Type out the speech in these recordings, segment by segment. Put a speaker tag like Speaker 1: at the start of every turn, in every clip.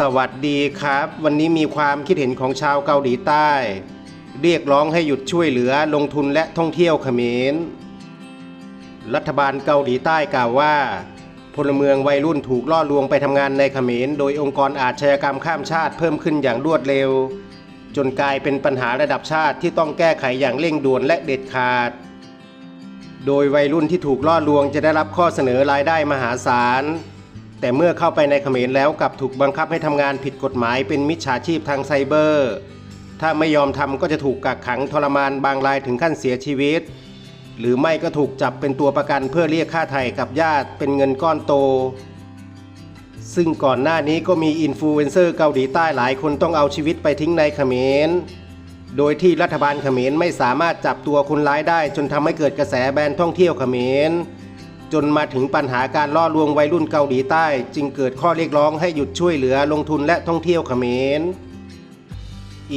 Speaker 1: สวัสดีครับ วันนี้มีความคิดเห็นของชาวเกาหลีใต้ เรียกร้องให้หยุดช่วยเหลือลงทุนและท่องเที่ยวเขมร รัฐบาลเกาหลีใต้กล่าวว่า พลเมืองวัยรุ่นถูกล่อลวงไปทำงานในเขมร โดยองค์กรอาชญากรรมข้ามชาติเพิ่มขึ้นอย่างรวดเร็ว จนกลายเป็นปัญหาระดับชาติที่ต้องแก้ไขอย่างเร่งด่วนและเด็ดขาด โดยวัยรุ่นที่ถูกล่อลวงจะได้รับข้อเสนอรายได้มหาศาล แต่เมื่อเข้าไปในเขมรแล้วกลับถูกบังคับให้ทำงานผิดกฎหมายเป็นมิจฉาชีพทางไซเบอร์ ถ้าไม่ยอมทำก็จะถูกกักขังทรมานบางรายถึงขั้นเสียชีวิต หรือไม่ก็ถูกจับเป็นตัวประกันเพื่อเรียกค่าไถ่กับญาติเป็นเงินก้อนโต ซึ่งก่อนหน้านี้ก็มีอินฟลูเอนเซอร์เกาหลีใต้หลายคนต้องเอาชีวิตไปทิ้งในเขมรโดยที่รัฐบาลเขมรไม่สามารถจับตัวคนร้ายได้จนทำให้เกิดกระแสแบนท่องเที่ยวเขมร จนมาถึงปัญหาการล่อลวงวัยรุ่นเกาหลีใต้ จึงเกิดข้อเรียกร้องให้หยุดช่วยเหลือลงทุนและท่องเที่ยวเขมร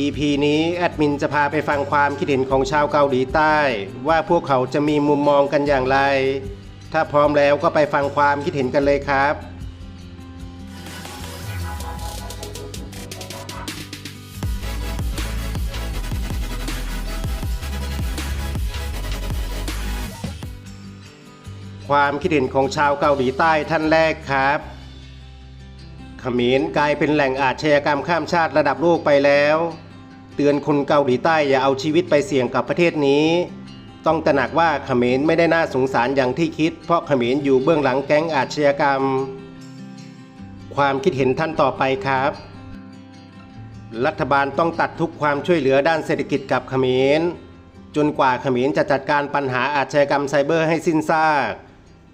Speaker 1: EP นี้แอดมินจะพาไปฟังความคิดเห็นของชาวเกาหลีใต้ ว่าพวกเขาจะมีมุมมองกันอย่างไร ถ้าพร้อมแล้วก็ไปฟังความคิดเห็นกันเลยครับ ความคิดเห็นของชาวเกาหลีใต้ท่านแรกครับเขมรกลายเป็นแหล่งอาชญากรรมข้ามชาติระดับโลกไปแล้ว เตือนคนเกาหลีใต้อย่าเอาชีวิตไปเสี่ยงกับประเทศนี้ ต้องตระหนักว่าเขมรไม่ได้น่าสงสารอย่างที่คิด เพราะเขมรอยู่เบื้องหลังแก๊งอาชญากรรม ความคิดเห็นท่านต่อไปครับ รัฐบาลต้องตัดทุกความช่วยเหลือด้านเศรษฐกิจกับเขมรจนกว่าเขมรจะจัดการปัญหาอาชญากรรมไซเบอร์ให้สิ้นซาก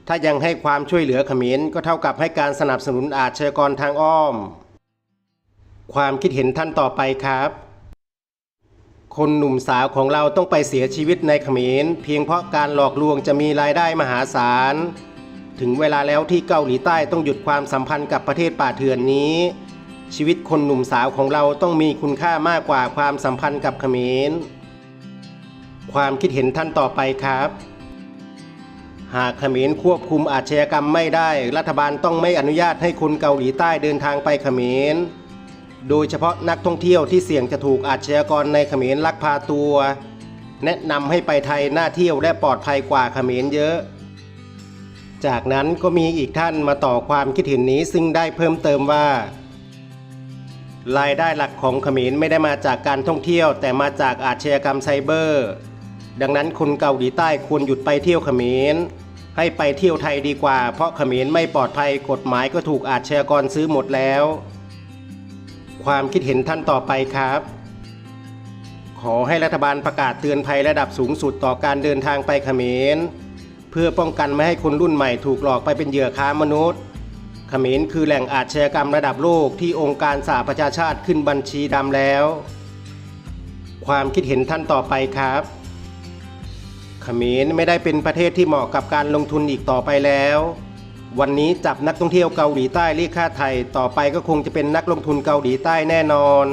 Speaker 1: ถ้ายังให้ความช่วยเหลือเขมรก็เท่ากับให้การสนับสนุนอาชญากรทางอ้อม ความคิดเห็นท่านต่อไปครับ คนหนุ่มสาวของเราต้องไปเสียชีวิตในเขมร เพียงเพราะการหลอกลวงจะมีรายได้มหาศาล ถึงเวลาแล้วที่เกาหลีใต้ต้องหยุดความสัมพันธ์กับประเทศป่าเถื่อนนี้ ชีวิตคนหนุ่มสาวของเราต้องมีคุณค่ามากกว่าความสัมพันธ์กับเขมร ความคิดเห็นท่านต่อไปครับ หากเขมรควบคุมอาชญากรรมไม่ได้ รัฐบาลต้องไม่อนุญาตให้คนเกาหลีใต้เดินทางไปเขมร โดยเฉพาะนักท่องเที่ยวที่เสี่ยงจะถูกอาชญากรในเขมรลักพาตัว แนะนำให้ไปไทยน่าเที่ยวและปลอดภัยกว่าเขมรเยอะ จากนั้นก็มีอีกท่านมาต่อความคิดเห็นนี้ซึ่งได้เพิ่มเติมว่ารายได้หลักของเขมรไม่ได้มาจากการท่องเที่ยว แต่มาจากอาชญากรรมไซเบอร์ ดังนั้นคนเกาหลีใต้ควรหยุดไปเที่ยวเขมร ให้ไปเที่ยวไทยดีกว่า เพราะเขมรไม่ปลอดภัยกฎหมายก็ถูกอาชญากรซื้อหมดแล้ว ความคิดเห็นท่านต่อไปครับ ขอให้รัฐบาลประกาศเตือนภัยระดับสูงสุดต่อการเดินทางไปเขมร เพื่อป้องกันไม่ให้คนรุ่นใหม่ถูกหลอกไปเป็นเหยื่อค้ามนุษย์เขมรคือแหล่งอาชญากรรมระดับโลกที่องค์การสหประชาชาติขึ้นบัญชีดำแล้ว ความคิดเห็นท่านต่อไปครับ เขมรไม่ได้เป็นประเทศที่เหมาะกับการลงทุนอีกต่อไปแล้ว วันนี้จับนักท่องเที่ยวเกาหลีใต้เรียกค่าไทย ต่อไปก็คงจะเป็นนักลงทุนเกาหลีใต้แน่นอน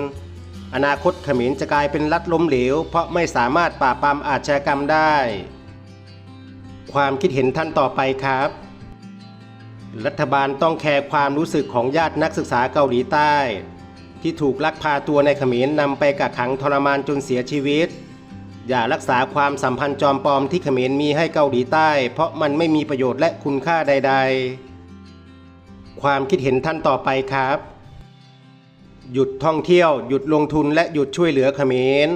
Speaker 1: อนาคตเขมรจะกลายเป็นรัฐล้มเหลว เพราะไม่สามารถปราบปรามอาชญากรรมได้ ความคิดเห็นท่านต่อไปครับ รัฐบาลต้องแคร์ความรู้สึกของญาตินักศึกษาเกาหลีใต้ ที่ถูกลักพาตัวในเขมรนำไปกักขังทรมานจนเสียชีวิต อย่ารักษาความสัมพันธ์จอมปลอมที่เขมรมีให้เกาหลีใต้ เพราะมันไม่มีประโยชน์และคุณค่าใด ๆ ความคิดเห็นท่านต่อไปครับ หยุดท่องเที่ยว หยุดลงทุนและหยุดช่วยเหลือเขมร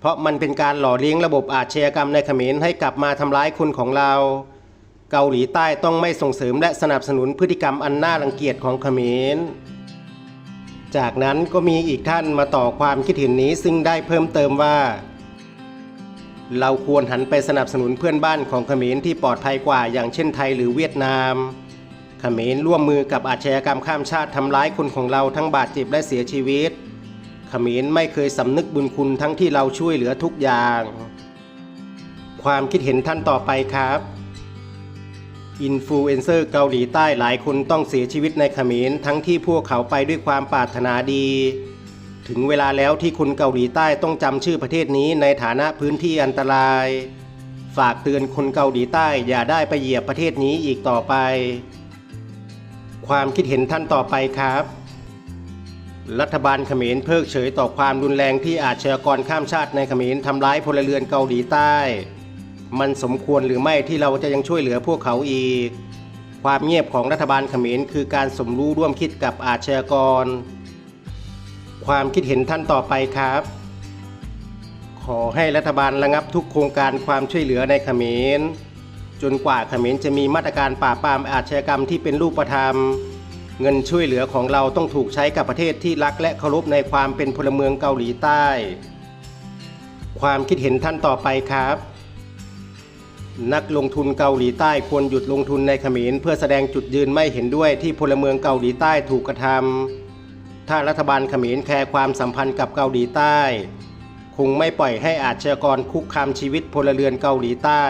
Speaker 1: เพราะมันเป็นการหล่อเลี้ยงระบบอาชญากรรมในเขมรให้กลับมาทำร้ายคนของเรา เกาหลีใต้ต้องไม่ส่งเสริมและสนับสนุนพฤติกรรมอันน่ารังเกียจของเขมรจากนั้นก็มีอีกท่านมาต่อความคิดเห็นนี้ซึ่งได้เพิ่มเติมว่า เราควรหันไปสนับสนุนเพื่อนบ้านของเขมรที่ปลอดภัยกว่าอย่างเช่นไทยหรือเวียดนาม เขมรร่วมมือกับอาชญากรรมข้ามชาติทำร้ายคนของเราทั้งบาดเจ็บและเสียชีวิต เขมรไม่เคยสำนึกบุญคุณทั้งที่เราช่วยเหลือทุกอย่าง ความคิดเห็นท่านต่อไปครับ อินฟลูเอนเซอร์เกาหลีใต้หลายคนต้องเสียชีวิตในเขมรทั้งที่พวกเขาไปด้วยความปรารถนาดี ถึงเวลาแล้วที่คนเกาหลีใต้ต้องจำชื่อประเทศนี้ในฐานะพื้นที่อันตราย ฝากเตือนคนเกาหลีใต้อย่าได้ไปเหยียบประเทศนี้อีกต่อไป ความคิดเห็นท่านต่อไปครับ รัฐบาลเขมรเพิกเฉยต่อความรุนแรงที่อาชญากรข้ามชาติในเขมรทำร้ายพลเรือนเกาหลีใต้ มันสมควรหรือไม่ที่เราจะยังช่วยเหลือพวกเขาอีก ความเงียบของรัฐบาลเขมรคือการสมรู้ร่วมคิดกับอาชญากร ความคิดเห็นท่านต่อไปครับ ขอให้รัฐบาลระงับทุกโครงการความช่วยเหลือในเขมร จนกว่าเขมรจะมีมาตรการปราบปรามอาชญากรรมที่เป็นรูปธรรม เงินช่วยเหลือของเราต้องถูกใช้กับประเทศที่รักและเคารพในความเป็นพลเมืองเกาหลีใต้ ความคิดเห็นท่านต่อไปครับนักลงทุนเกาหลีใต้ควรหยุดลงทุนในเขมรเพื่อแสดงจุดยืนไม่เห็นด้วยที่พลเมืองเกาหลีใต้ถูกกระทำ ถ้ารัฐบาลเขมรแคร์ความสัมพันธ์กับเกาหลีใต้ คงไม่ปล่อยให้อาชญากรคุกคามชีวิตพลเรือนเกาหลีใต้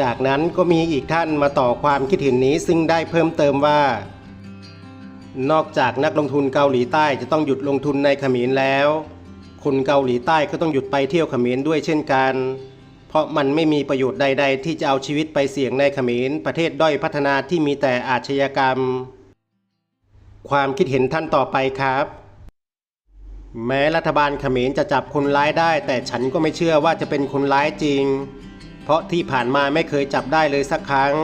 Speaker 1: จากนั้นก็มีอีกท่านมาต่อความคิดเห็นนี้ซึ่งได้เพิ่มเติมว่า นอกจากนักลงทุนเกาหลีใต้จะต้องหยุดลงทุนในเขมรแล้ว คนเกาหลีใต้ก็ต้องหยุดไปเที่ยวเขมรด้วยเช่นกัน เพราะมันไม่มีประโยชน์ใด ๆ ที่จะเอาชีวิตไปเสี่ยงในเขมรประเทศด้อยพัฒนาที่มีแต่อาชญากรรม ความคิดเห็นท่านต่อไปครับ แม้รัฐบาลเขมรจะจับคนร้ายได้ แต่ฉันก็ไม่เชื่อว่าจะเป็นคนร้ายจริง เพราะที่ผ่านมาไม่เคยจับได้เลยสักครั้ง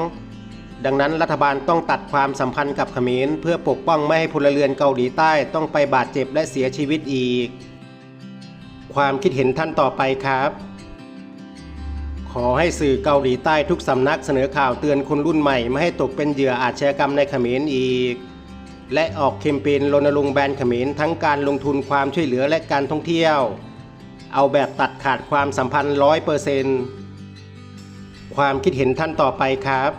Speaker 1: ดังนั้นรัฐบาลต้องตัดความสัมพันธ์กับเขมรเพื่อปกป้องไม่ให้พลเรือนเกาหลีใต้ต้องไปบาดเจ็บและเสียชีวิตอีก ความคิดเห็นท่านต่อไปครับขอให้สื่อเกาหลีใต้ทุกสำนักเสนอข่าวเตือนคนรุ่นใหม่ ไม่ให้ตกเป็นเหยื่ออาชญากรรมในเขมรอีก และออกแคมเปญรณรงค์แบนเขมรทั้งการลงทุนความช่วยเหลือและการท่องเที่ยว เอาแบบตัดขาดความสัมพันธ์ร้อยเปอร์เซนต์ความคิดเห็นท่านต่อไปครับ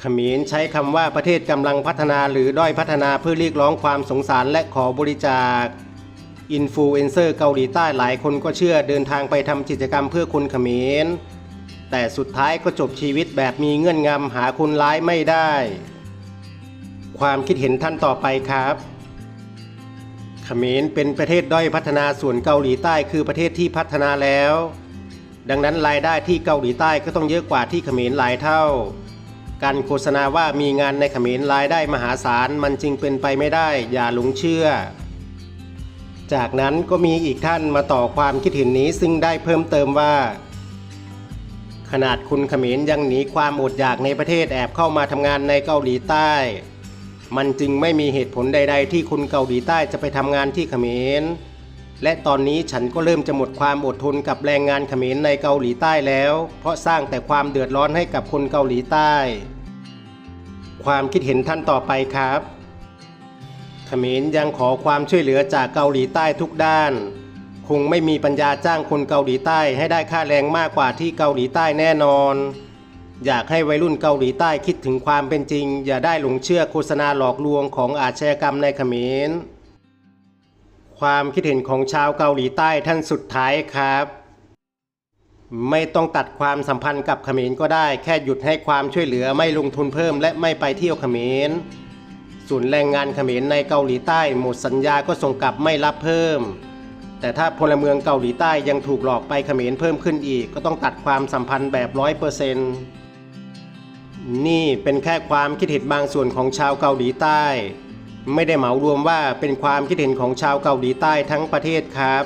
Speaker 1: เขมรใช้คำว่าประเทศกำลังพัฒนาหรือด้อยพัฒนาเพื่อเรียกร้องความสงสารและขอบริจาคอินฟลูเอนเซอร์เกาหลีใต้หลายคนก็เชื่อเดินทางไปทำกิจกรรมเพื่อคนเขมร แต่สุดท้ายก็จบชีวิตแบบมีเงื่อนงำหาคนร้ายไม่ได้ ความคิดเห็นท่านต่อไปครับเขมรเป็นประเทศด้อยพัฒนาส่วนเกาหลีใต้คือประเทศที่พัฒนาแล้ว ดังนั้นรายได้ที่เกาหลีใต้ก็ต้องเยอะกว่าที่เขมรหลายเท่า การโฆษณาว่ามีงานในเขมรรายได้มหาศาลมันจึงเป็นไปไม่ได้ อย่าหลงเชื่อ จากนั้นก็มีอีกท่านมาต่อความคิดเห็นนี้ซึ่งได้เพิ่มเติมว่าขนาดคุณเขมรยังหนีความอดอยากในประเทศแอบเข้ามาทำงานในเกาหลีใต้ มันจึงไม่มีเหตุผลใด ๆ ที่คุณเกาหลีใต้จะไปทำงานที่เขมร และตอนนี้ฉันก็เริ่มจะหมดความอดทนกับแรงงานเขมรในเกาหลีใต้แล้ว เพราะสร้างแต่ความเดือดร้อนให้กับคนเกาหลีใต้ ความคิดเห็นท่านต่อไปครับเขมรยังขอความช่วยเหลือจากเกาหลีใต้ทุกด้าน คงไม่มีปัญญาจ้างคนเกาหลีใต้ให้ได้ค่าแรงมากกว่าที่เกาหลีใต้แน่นอน อยากให้วัยรุ่นเกาหลีใต้คิดถึงความเป็นจริง อย่าได้หลงเชื่อโฆษณาหลอกลวงของอาชญากรรมในเขมร ความคิดเห็นของชาวเกาหลีใต้ท่านสุดท้ายครับ ไม่ต้องตัดความสัมพันธ์กับเขมรก็ได้ แค่หยุดให้ความช่วยเหลือไม่ลงทุนเพิ่มและไม่ไปเที่ยวเขมรส่วนแรงงานเขมรในเกาหลีใต้หมดสัญญาก็ส่งกลับไม่รับเพิ่ม แต่ถ้าพลเมืองเกาหลีใต้ยังถูกหลอกไปเขมรเพิ่มขึ้นอีก ก็ต้องตัดความสัมพันธ์แบบร้อยเปอร์เซ็นต์ นี่เป็นแค่ความคิดเห็นบางส่วนของชาวเกาหลีใต้ ไม่ได้เหมารวมว่าเป็นความคิดเห็นของชาวเกาหลีใต้ทั้งประเทศครับ